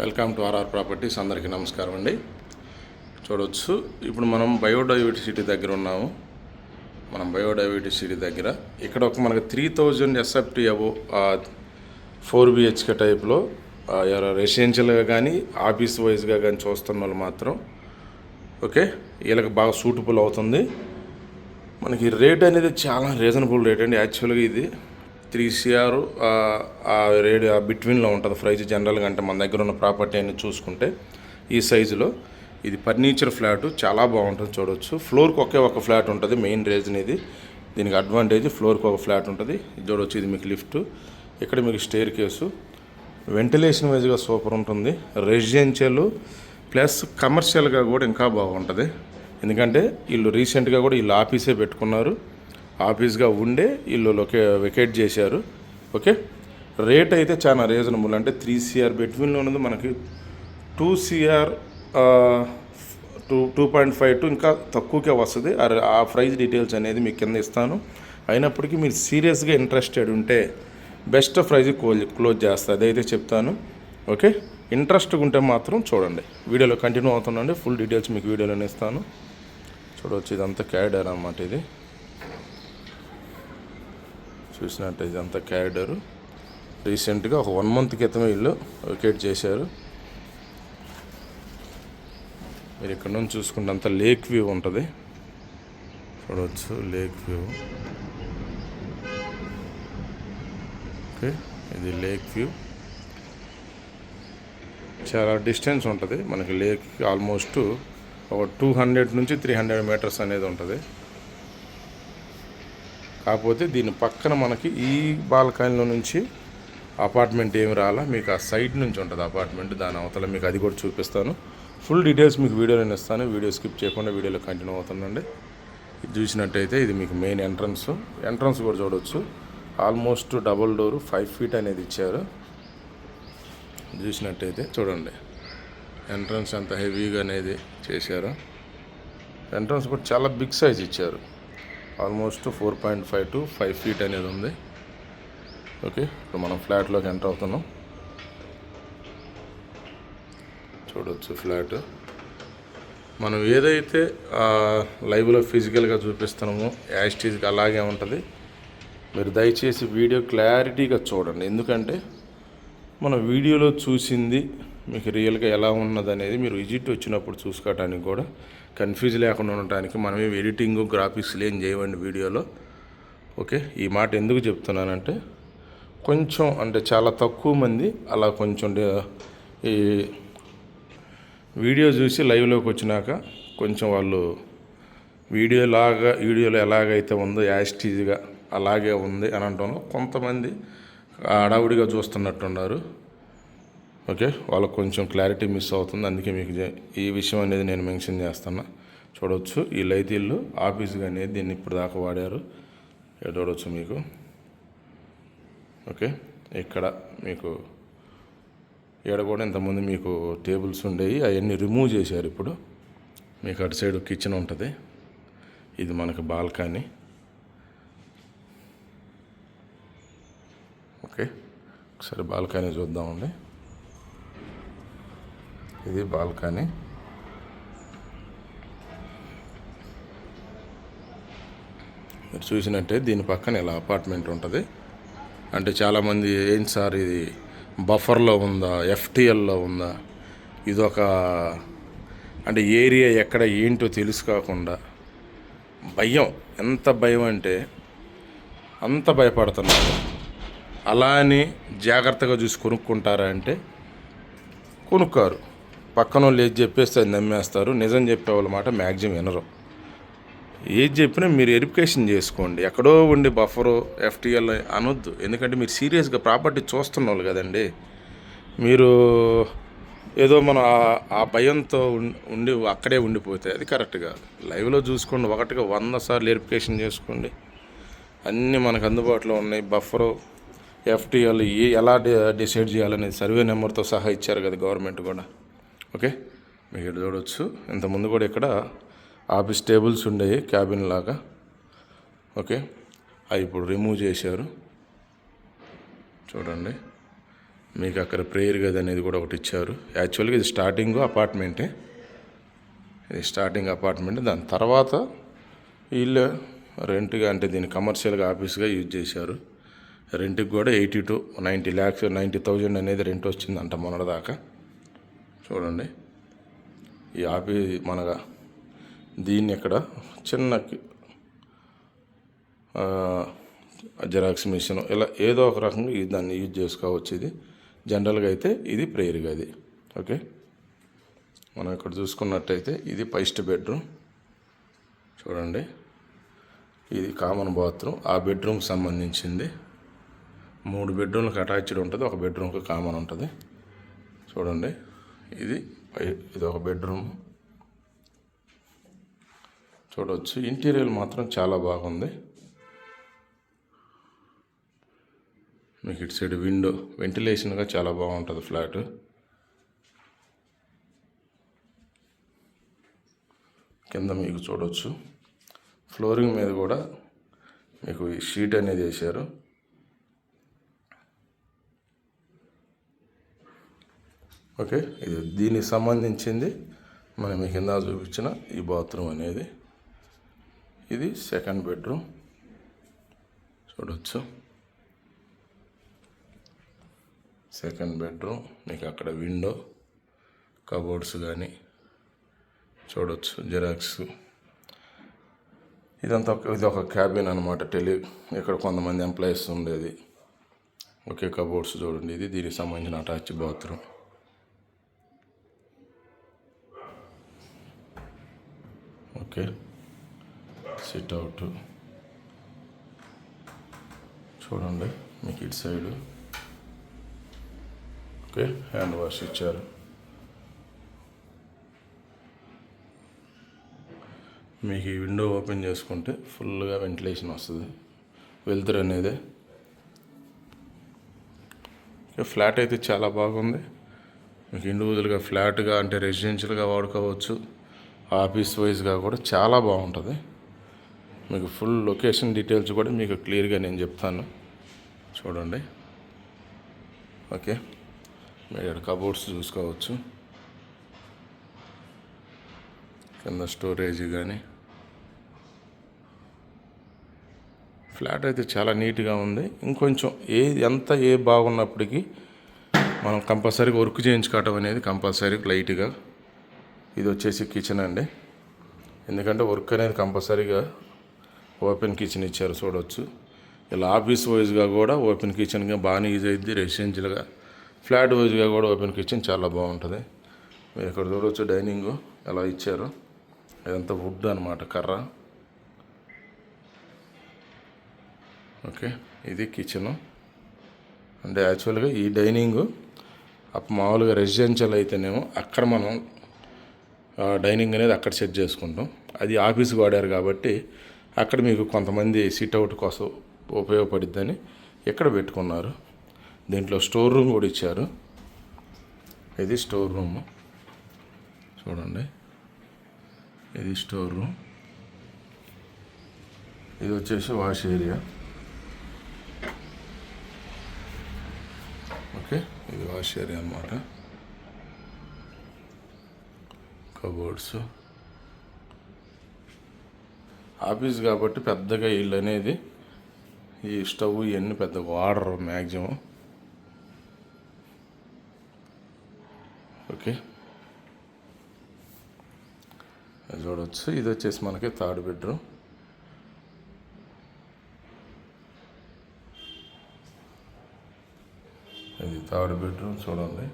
Welcome to RR properties. అందరికీ నమస్కారం అండి. చూడవచ్చు ఇప్పుడు మనం బయోడైవర్సిటీ దగ్గర ఉన్నాము. మనం బయోడైవర్సిటీ దగ్గర. ఇక్కడ ఒక మనకి three thousand SFT above four BHK టైప్లో రెసిడెన్షియల్గా కానీ ఆఫీస్ వైజ్గా కానీ చూస్తున్న వాళ్ళు మాత్రం ఓకే వీళ్ళకి బాగా సూటబుల్ అవుతుంది. మనకి రేట్ అనేది చాలా రీజనబుల్ రేట్ అండి. యాక్చువల్గా ఇది త్రీ సిఆర్ ఆ ఆ బిట్వీన్లో ఉంటుంది ప్రైస్ జనరల్గా అంటే మన దగ్గర ఉన్న ప్రాపర్టీ అని చూసుకుంటే ఈ సైజులో. ఇది ఫర్నిచర్ ఫ్లాట్ చాలా బాగుంటుంది చూడవచ్చు ఫ్లోర్కి ఒకే ఒక ఫ్లాట్ ఉంటుంది మెయిన్ రీజన్ ఇది. దీనికి అడ్వాంటేజ్ ఫ్లోర్కి ఒక ఫ్లాట్ ఉంటుంది. ఇది చూడవచ్చు ఇది మీకు లిఫ్ట్. ఇక్కడ మీకు స్టేర్ కేసు. వెంటిలేషన్ వైజ్గా సూపర్ ఉంటుంది. రెసిడెన్షియల్ ప్లస్ కమర్షియల్గా కూడా ఇంకా బాగుంటుంది. ఎందుకంటే వీళ్ళు రీసెంట్గా కూడా వీళ్ళు ఆఫీసే పెట్టుకున్నారు. ఆఫీస్గా ఉండే వీళ్ళు లొకే వెకేట్ చేశారు. ఓకే రేట్ అయితే చాలా రీజనబుల్ అంటే త్రీ సిఆర్ బిట్వీన్లో ఉన్నది మనకి two CR to two point five to ఇంకా తక్కువకే వస్తుంది. ఆ- ప్రైస్ డీటెయిల్స్ అనేది మీకు కింద ఇస్తాను. అయినప్పటికీ మీరు సీరియస్గా ఇంట్రెస్టెడ్ ఉంటే బెస్ట్ ప్రైజ్ క్లోజ్ క్లోజ్ చేస్తా. అదైతే చెప్తాను. ఓకే ఇంట్రెస్ట్గా ఉంటే మాత్రం చూడండి. వీడియోలో కంటిన్యూ అవుతుండండి ఫుల్ డీటెయిల్స్ మీకు వీడియోలోనే ఇస్తాను. చూడవచ్చు ఇదంతా క్యాడర్ అన్నమాట ఇది. చూసినట్టు ఇదంతా క్యారిడరు రీసెంట్గా ఒక వన్ మంత్ క్రితమే వీళ్ళు వికెట్ చేశారు. మీరు ఇక్కడ నుంచి చూసుకుంటే అంత లేక్ వ్యూ ఉంటుంది. చూడవచ్చు లేక్ వ్యూ ఓకే ఇది లేక్ వ్యూ చాలా డిస్టెన్స్ ఉంటుంది. మనకి లేక్ ఆల్మోస్ట్ ఒక టూ హండ్రెడ్ నుంచి త్రీ హండ్రెడ్ మీటర్స్ అనేది ఉంటుంది. కాకపోతే దీని పక్కన మనకి ఈ బాల్కనీలో నుంచి అపార్ట్మెంట్ ఏమి రాలా? మీకు ఆ సైడ్ నుంచి ఉంటుంది అపార్ట్మెంట్. దాని అవతల మీకు అది కూడా చూపిస్తాను. ఫుల్ డీటెయిల్స్ మీకు వీడియోలో ఇస్తాను. వీడియో స్కిప్ చేయకుండా వీడియోలో కంటిన్యూ అవుతుందండి ఇది చూసినట్టయితే ఇది మీకు మెయిన్ ఎంట్రన్స్. ఎంట్రన్స్ కూడా చూడవచ్చు almost double door five feet అనేది ఇచ్చారు. చూసినట్టయితే చూడండి. ఎంట్రన్స్ అంత హెవీగా అనేది చేశారు. ఎంట్రన్స్ కూడా చాలా బిగ్ సైజ్ ఇచ్చారు. Almost four point five to five feet అనేది ఉంది. ఓకే ఇప్పుడు మనం ఫ్లాట్లోకి ఎంటర్ అవుతున్నాం. చూడవచ్చు ఫ్లాట్. మనం ఏదైతే లైవ్లో ఫిజికల్గా చూపిస్తున్నామో యాస్టీజ్గా అలాగే ఉంటుంది. మీరు దయచేసి వీడియో క్లారిటీగా చూడండి. ఎందుకంటే మన వీడియోలో చూసింది మీకు రియల్గా ఎలా ఉన్నది అనేది మీరు విజిట్ వచ్చినప్పుడు చూసుకోవడానికి కూడా కన్ఫ్యూజ్ లేకుండా ఉండటానికి మనమే ఎడిటింగ్ గ్రాఫిక్స్ ఏం చేయవండి వీడియోలో. ఓకే ఈ మాట ఎందుకు చెప్తున్నానంటే కొంచెం అంటే చాలా తక్కువ మంది అలా కొంచెం ఈ వీడియో చూసి లైవ్లోకి వచ్చినాక కొంచెం వాళ్ళు వీడియో లాగా వీడియోలో ఎలాగైతే ఉందో యాస్టీజ్గా అలాగే ఉంది అని అంటాను కొంతమంది హడావుడిగా చూస్తున్నట్టున్నారు. ఓకే వాళ్ళకు కొంచెం క్లారిటీ మిస్ అవుతుంది. అందుకే మీకు ఈ విషయం అనేది నేను మెన్షన్ చేస్తున్నా. చూడవచ్చు ఈ లైతీళ్ళు ఆఫీస్గా అనేది దీన్ని ఇప్పుడు దాకా వాడారు. ఇక్కడ చూడవచ్చు మీకు. ఓకే ఇక్కడ మీకు ఇక్కడ కూడా ఇంతకుముందు మీకు టేబుల్స్ ఉండేవి. అవన్నీ రిమూవ్ చేశారు ఇప్పుడు. మీకు అటు సైడ్ కిచెన్ ఉంటుంది. ఇది మనకు బాల్కనీ. ఓకే ఒకసారి బాల్కనీ చూద్దామండి. ఇది బాల్కనీ. మీరు చూసినట్టే దీని పక్కన ఇలా అపార్ట్మెంట్ ఉంటుంది. అంటే చాలామంది ఏం సార్ ఇది బఫర్లో ఉందా ఎఫ్టిఎల్లో ఉందా? ఇదొక అంటే ఏరియా ఎక్కడ ఏంటో తెలుసు కాకుండా భయం. ఎంత భయం అంటే అంత భయపడుతున్నారు. అలా అని జాగ్రత్తగా చూసి కొనుక్కుంటారా అంటే కొనుక్కారు. పక్కన వాళ్ళు ఏది చెప్పేస్తే అది నమ్మేస్తారు. నిజం చెప్పేవాళ్ళ మాట మ్యాక్సిమం వినరు. ఏది చెప్పినా మీరు వెరిఫికేషన్ చేసుకోండి. ఎక్కడో ఉండి బఫరు ఎఫ్టీఎల్ అనొద్దు. ఎందుకంటే మీరు సీరియస్గా ప్రాపర్టీ చూస్తున్న వాళ్ళు కదండి. మీరు ఏదో మనం ఆ- భయంతో ఉం- ఉండి అక్కడే ఉండిపోతే అది కరెక్ట్ కాదు. లైవ్లో చూసుకోండి ఒకటిగా వంద సార్లు వెరిఫికేషన్ చేసుకోండి. అన్నీ మనకు అందుబాటులో ఉన్నాయి. బఫరు ఎఫ్టీఎల్ ఏ ఎలా డి- డిసైడ్ చేయాలనేది సర్వే నెంబర్తో సహా ఇచ్చారు కదా గవర్నమెంట్ కూడా. ఓకే? మీరు ఇక్కడ చూడవచ్చు ఇంతకుముందు కూడా ఇక్కడ ఆఫీస్ టేబుల్స్ ఉండేవి క్యాబిన్ లాగా. ఓకే? అవి ఇప్పుడు రిమూవ్ చేశారు. చూడండి. మీకు అక్కడ ప్రేయర్ గది అనేది కూడా ఒకటి ఇచ్చారు. యాక్చువల్గా ఇది స్టార్టింగ్ అపార్ట్మెంటే. ఇది స్టార్టింగ్ అపార్ట్మెంట్. దాని తర్వాత వీళ్ళు రెంట్గా అంటే దీన్ని కమర్షియల్గా ఆఫీస్గా యూజ్ చేశారు. రెంట్కి కూడా eighty to ninety lakhs ninety thousand అనేది రెంట్ వచ్చిందంట మొన్నటిదాకా. చూడండి. ఈ ఆపి మనగా దీన్ని ఇక్కడ చిన్న జెరాక్స్ మిషన్ ఇలా ఏదో ఒక రకంగా ఇది దాన్ని యూజ్ చేసుకోవచ్చు ఇది. జనరల్గా అయితే ఇది ప్రేయర్ గది. ఓకే? మనం ఇక్కడ చూసుకున్నట్టయితే ఇది ఫస్ట్ బెడ్రూమ్. చూడండి. ఇది కామన్ బాత్రూమ్. ఆ బెడ్రూమ్కి సంబంధించింది. మూడు బెడ్రూమ్లకు అటాచ్డ్ ఉంటుంది. ఒక బెడ్రూమ్కి కామన్ ఉంటుంది. చూడండి. ఇది ఇది ఒక బెడ్రూమ్. చూడవచ్చు ఇంటీరియర్ మాత్రం చాలా బాగుంది. మీకు ఇటు సైడ్ విండో వెంటిలేషన్గా చాలా బాగుంటుంది ఫ్లాట్. కింద మీకు చూడవచ్చు ఫ్లోరింగ్ మీద కూడా మీకు ఈ షీట్ అనేది వేశారు. ఓకే ఇది దీనికి సంబంధించింది. మనం మీకు కింద చూపించిన ఈ బాత్రూమ్ అనేది. ఇది సెకండ్ బెడ్రూమ్. చూడొచ్చు. సెకండ్ బెడ్రూమ్ మీకు అక్కడ విండో కబోర్డ్స్ కానీ చూడొచ్చు జెరాక్స్. ఇదంతా ఒక ఇది ఒక క్యాబిన్ అనమాట టెలి ఇక్కడ కొంతమంది ఎంప్లాయీస్ ఉండేది. ఓకే కబోర్డ్స్ చూడండి ఇది దీనికి సంబంధించిన attach bathroom. Okay. Sit out చూడండి మీకు ఇటు సైడు ఓకే హ్యాండ్ వాష్ ఇచ్చారు. మీకు ఈ విండో ఓపెన్ చేసుకుంటే ఫుల్గా వెంటిలేషన్ వస్తుంది. వెళ్తురు అనేది. ఫ్లాట్ అయితే చాలా బాగుంది. మీకు ఇండివిజువల్గా ఫ్లాట్గా అంటే రెసిడెన్షియల్గా వాడుకోవచ్చు. ఆఫీస్ వైజ్గా కూడా చాలా బాగుంటుంది. మీకు ఫుల్ లొకేషన్ డీటెయిల్స్ కూడా మీకు క్లియర్గా నేను చెప్తాను. చూడండి. ఓకే. మీరు ఇక్కడ కబోర్డ్స్ చూసుకోవచ్చు. కింద స్టోరేజ్ కానీ. ఫ్లాట్ అయితే చాలా నీట్గా ఉంది. ఇంకొంచెం ఏ ఎంత ఏ బాగున్నప్పటికీ మనం కంపల్సరీగా వర్క్ చేయించుకోవటం అనేది కంపల్సరీ లైట్గా. ఇది వచ్చేసి కిచెన్ అండి. ఎందుకంటే వర్క్ అనేది కంపల్సరీగా ఓపెన్ కిచెన్ ఇచ్చారు చూడవచ్చు ఇలా ఆఫీస్ వైజ్గా కూడా ఓపెన్ కిచెన్గా బాగానే యూజ్ అయింది రెసిడెన్షియల్గా ఫ్లాట్ వైజ్గా కూడా ఓపెన్ కిచెన్ చాలా బాగుంటుంది. మీరు ఇక్కడ చూడవచ్చు డైనింగ్ ఎలా ఇచ్చారు. ఇదంతా వుడ్ అనమాట కర్ర. ఓకే ఇది కిచెను అంటే యాక్చువల్గా ఈ డైనింగ్ అప్పుడు మామూలుగా రెసిడెన్షియల్ అయితేనేమో అక్కడ మనం డైనింగ్ అనేది అక్కడ సెట్ చేసుకుంటాం. అది ఆఫీస్కి వాడారు కాబట్టి అక్కడ మీకు కొంతమంది సిట్ అవుట్ కోసం ఉపయోగపడిద్దని ఇక్కడ పెట్టుకున్నారు? దీంట్లో స్టోర్ రూమ్ కూడా ఇచ్చారు. ఇది స్టోర్ రూమ్. చూడండి. ఇది స్టోర్ రూమ్. ఇది వచ్చేసి వాష్ ఏరియా. ఓకే. ఇది వాష్ ఏరియా అన్నమాట. కబోర్డ్స్. ఆఫీస్ కాబట్టి పెద్దగా ఇల్లు అనేది ఈ స్టవ్ ఇవన్నీ పెద్ద వాడరు మ్యాక్సిమం ఓకే. అది చూడవచ్చు ఇది వచ్చేసి మనకి థర్డ్ బెడ్రూమ్. ఇది థర్డ్ బెడ్రూమ్ చూడండి.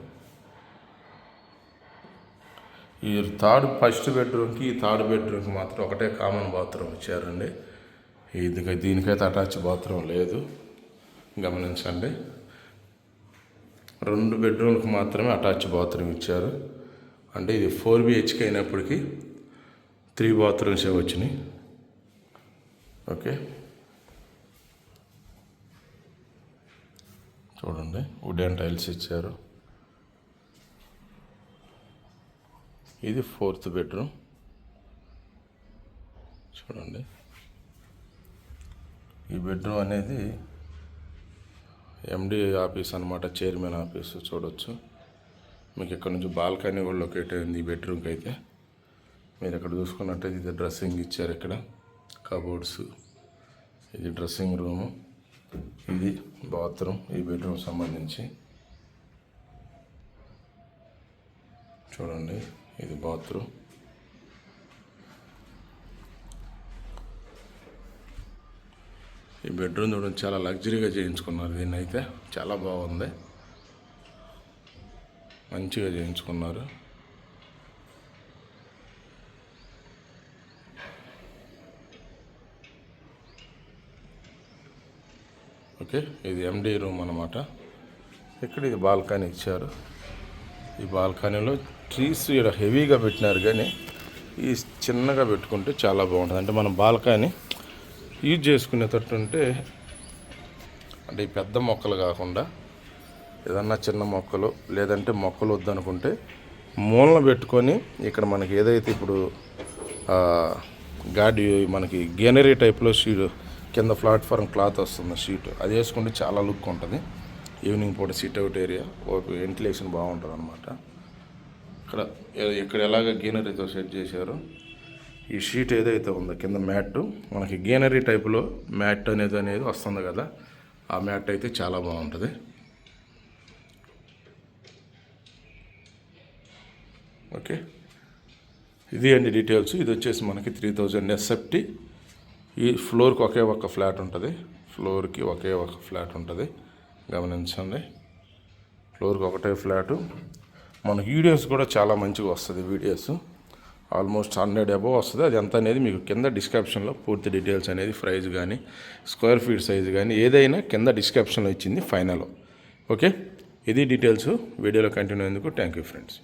ఈ థర్డ్ ఫస్ట్ బెడ్రూమ్కి ఈ థర్డ్ బెడ్రూమ్కి మాత్రం ఒకటే కామన్ బాత్రూమ్ ఇచ్చారండి. ఇది దీనికైతే అటాచ్ బాత్రూమ్ లేదు. గమనించండి. రెండు బెడ్రూమ్కి మాత్రమే అటాచ్ బాత్రూమ్ ఇచ్చారు. అంటే ఇది ఫోర్ బిహెచ్కే అయినప్పటికీ త్రీ బాత్రూమ్సే వచ్చినాయి. ఓకే. చూడండి వుడెన్ టైల్స్ ఇచ్చారు. ఇది ఫోర్త్ బెడ్రూమ్. చూడండి. ఈ బెడ్రూమ్ అనేది ఎండి ఆఫీస్ అనమాట చైర్మన్ ఆఫీస్ చూడొచ్చు. మీకు ఇక్కడ నుంచి బాల్కనీ కూడా లొకేట్ అయింది ఈ బెడ్రూమ్కి అయితే. మీరు ఇక్కడ చూసుకున్నట్టయితే ఇది డ్రెస్సింగ్ ఇచ్చారు ఇక్కడ. కబోర్డ్స్ ఇది డ్రెస్సింగ్ రూము ఇది బాత్రూమ్ ఈ బెడ్రూమ్ సంబంధించి. చూడండి. ఇది బాత్రూమ్ ఈ బెడ్రూమ్ చూడండి చాలా లగ్జరీగా చేయించుకున్నారు దీన్ని అయితే చాలా బాగుంది. మంచిగా చేయించుకున్నారు. ఓకే ఇది ఎండి రూమ్ అనమాట ఇక్కడ ఇది? బాల్కనీ ఇచ్చారు. ఈ బాల్కనీలో ట్రీస్ ఇక్కడ హెవీగా పెట్టినారు కానీ ఈ చిన్నగా పెట్టుకుంటే చాలా బాగుంటుంది. అంటే మనం బాల్కనీ యూజ్ చేసుకునేటట్టు ఉంటే అంటే ఈ పెద్ద మొక్కలు కాకుండా ఏదన్నా చిన్న మొక్కలు లేదంటే మొక్కలు వద్దనుకుంటే మూలన పెట్టుకొని ఇక్కడ మనకి ఏదైతే ఇప్పుడు గాడి మనకి గ్రీనరీ టైప్లో షీట్ కింద ప్లాట్ఫామ్ క్లాత్ వస్తుంది షీట్ అది వేసుకుంటే చాలా లుక్ ఉంటుంది. ఈవినింగ్ పూట సిట్ అవుట్ ఏరియా వెంటిలేషన్ బాగుంటుంది అనమాట ఇక్కడ ఇక్కడ ఎలాగ గ్రీనరీతో సెట్ చేశారో ఈ షీట్ ఏదైతే ఉందో కింద మ్యాట్ మనకి గ్రీనరీ టైప్లో మ్యాట్ అనేది అనేది వస్తుంది కదా ఆ మ్యాట్ అయితే చాలా బాగుంటుంది. ఓకే. ఇది అండి డీటెయిల్స్. ఇది వచ్చేసి మనకి త్రీ థౌజండ్ ఎస్ఎఫ్టీ. ఈ ఫ్లోర్కి ఒకే ఒక్క ఫ్లాట్ ఉంటుంది. ఫ్లోర్కి ఒకే ఒక ఫ్లాట్ ఉంటుంది. గమనించండి. ఫ్లోర్కి ఒకటే ఫ్లాటు. మన వీడియోస్ కూడా చాలా మంచిగా వస్తుంది వీడియోస్. ఆల్మోస్ట్ హండ్రెడ్ అబవ్ వస్తుంది. అది ఎంత అనేది మీకు కింద డిస్క్రిప్షన్లో పూర్తి డీటెయిల్స్ అనేది ప్రైజ్ కానీ స్క్వేర్ ఫీట్ సైజ్ కానీ ఏదైనా కింద డిస్క్రిప్షన్లో ఇచ్చింది ఫైనల్. ఓకే? ఇది డీటెయిల్స్ వీడియోలో కంటిన్యూ అయ్యేందుకు థ్యాంక్ యూ ఫ్రెండ్స్.